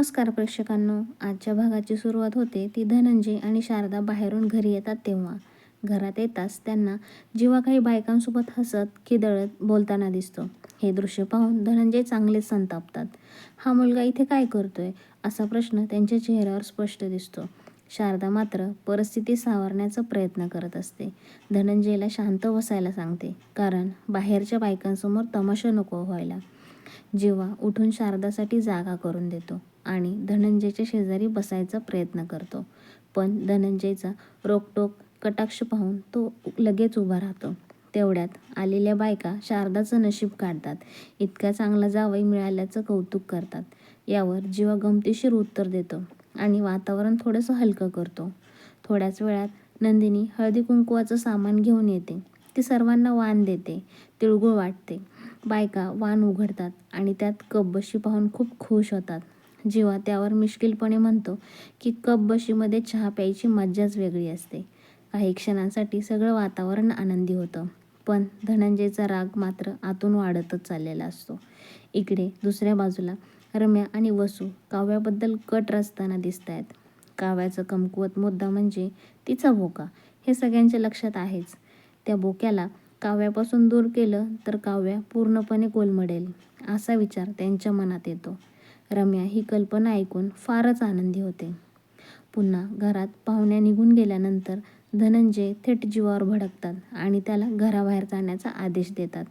नमस्कार प्रेक्षकांनो. आजच्या भागाची सुरुवात होते ती धनंजय आणि शारदा बाहेरून घरी येतात तेव्हा. घरात येताच त्यांना जेव्हा काही बायकांसोबत हसत खिदळत बोलताना दिसतो. हे दृश्य पाहून धनंजय चांगलेच संतापतात. हा मुलगा इथे काय करतोय? असा प्रश्न त्यांच्या चेहऱ्यावर स्पष्ट दिसतो. शारदा मात्र परिस्थिती सावरण्याचा प्रयत्न करत असते. धनंजयला शांत बसायला सांगते. कारण बाहेरच्या बायकांसमोर तमाशा नको व्हायला. जेव्हा उठून शारदासाठी जागा करून देतो आणि धनंजयच्या शेजारी बसायचा प्रयत्न करतो. पण धनंजयचा रोकटोक कटाक्ष पाहून तो लगेच उभा राहतो. तेवढ्यात आलेल्या बायका शारदाचं नशीब काढतात. इतका चांगला जावई मिळाल्याचं कौतुक करतात. यावर जीवा गमतीशीर उत्तर देतो आणि वातावरण थोडंसं हलकं करतो. थोड्याच वेळात नंदिनी हळदी कुंकवाचं सामान घेऊन येते. ती सर्वांना वाण देते तिळगुळ वाटते. बायका वाण उघडतात आणि त्यात कपबशी पाहून खूप खुश होतात. जेव्हा त्यावर मिश्किलपणे म्हणतो की कपबशीमध्ये चहा प्यायची मज्जाच वेगळी असते. काही क्षणांसाठी सगळं वातावरण आनंदी होतं. पण धनंजयचा राग मात्र आतून वाढतच चाललेला असतो. इकडे दुसऱ्या बाजूला रम्या आणि वसू काव्याबद्दल कट रचताना दिसत आहेत काव्याचा कमकुवत मुद्दा म्हणजे तिचा बोका हे सगळ्यांच्या लक्षात आहेच. त्या बोक्याला काव्यापासून दूर केलं तर काव्या पूर्णपणे कोलमडेल असा विचार त्यांच्या मनात येतो. रम्या ही कल्पना ऐकून फारच आनंदी होते. पुन्हा घरात पाहुण्या निघून गेल्यानंतर धनंजय थेट जीवावर भडकतात आणि त्याला घराबाहेर जाण्याचा आदेश देतात.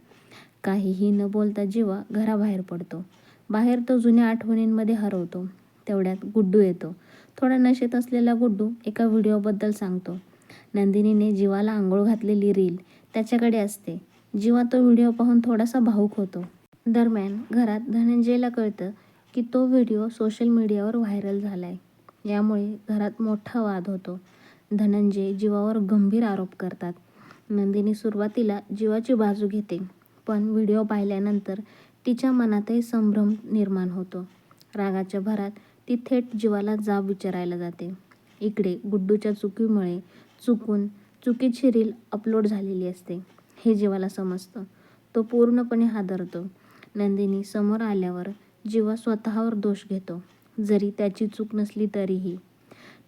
काहीही न बोलता जीवा घराबाहेर पडतो. बाहेर तो जुन्या आठवणींमध्ये हरवतो. तेवढ्यात गुड्डू येतो. थोडा नशेत असलेला गुड्डू एका व्हिडिओबद्दल सांगतो. नंदिनीने जीवाला आंघोळ घातलेली रील त्याच्याकडे असते. जेव्हा तो व्हिडिओ पाहून थोडासा भावूक होतो. दरम्यान घरात धनंजयला कळतं की तो व्हिडिओ सोशल मीडियावर व्हायरल झाला आहे यामुळे घरात मोठा वाद होतो. धनंजय जीवावर गंभीर आरोप करतात. नंदिनी सुरुवातीला जीवाची बाजू घेते पण व्हिडिओ पाहिल्यानंतर तिच्या मनातही संभ्रम निर्माण होतो. रागाच्या भरात ती थेट जीवाला जाब विचारायला जाते. इकडे गुड्डूच्या चुकीमुळे चुकून चुकीची रील अपलोड झालेली असते. हे जीवाला समजतं. तो पूर्णपणे हादरतो. नंदिनी समोर आल्यावर जीवा स्वतःवर दोष घेतो. जरी त्याची चूक नसली तरीही.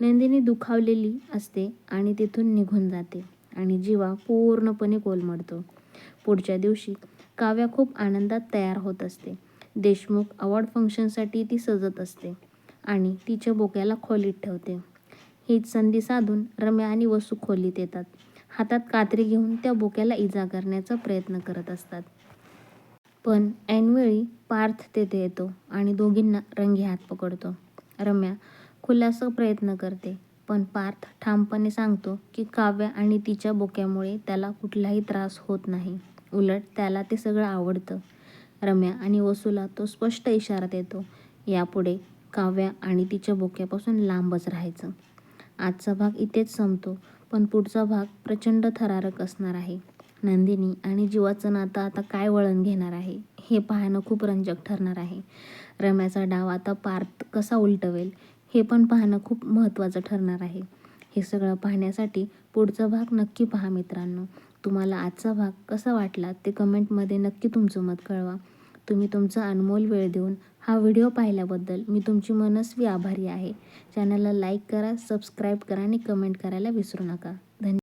नंदिनी दुखावलेली असते आणि तिथून निघून जाते आणि जीवा पूर्णपणे कोलमडतो. पुढच्या दिवशी काव्या खूप आनंदात तयार होत असते. देशमुख अवॉर्ड फंक्शनसाठी ती सजत असते आणि तिच्या बोक्याला खोलीत ठेवते. हीच संधी साधून रम्या आणि वसू खोलीत येतात. हातात कात्री घेऊन त्या बोक्याला इजा करण्याचा प्रयत्न करत असतात. पण ऐनवेळी पार्थ तेथे येतो आणि दोघींना रंगी हात पकडतो. रम्या खुलासा प्रयत्न करते पण पार्थ ठामपणे सांगतो की काव्या आणि तिच्या बोक्यामुळे त्याला कुठलाही त्रास होत नाही. उलट त्याला ते सगळं आवडतं. रम्या आणि वसूला तो स्पष्ट इशारा देतो. यापुढे काव्या आणि तिच्या बोक्यापासून लांबच राहायचं. आजचा भाग इथेच संपतो. पण पुढचा भाग प्रचंड थरारक असणार आहे. नंदिनी आणि जीवाचं नातं आता काय वळण घेणार आहे हे पाहणं खूप रंजक ठरणार आहे. रम्याचा डाव आता पार्थ कसा उलटवेल हे पण पाहणं खूप महत्त्वाचं ठरणार आहे. हे सगळं पाहण्यासाठी पुढचा भाग नक्की पहा मित्रांनो. तुम्हाला आजचा भाग कसा वाटला ते कमेंटमध्ये नक्की तुमचं मत कळवा. तुम्ही तुमचा अनमोल वेळ देऊन हा व्हिडिओ पाहिल्याबद्दल मी तुमची मनस्वी आभारी आहे. चॅनलला लाईक करा सबस्क्राईब करा आणि कमेंट करायला विसरू नका.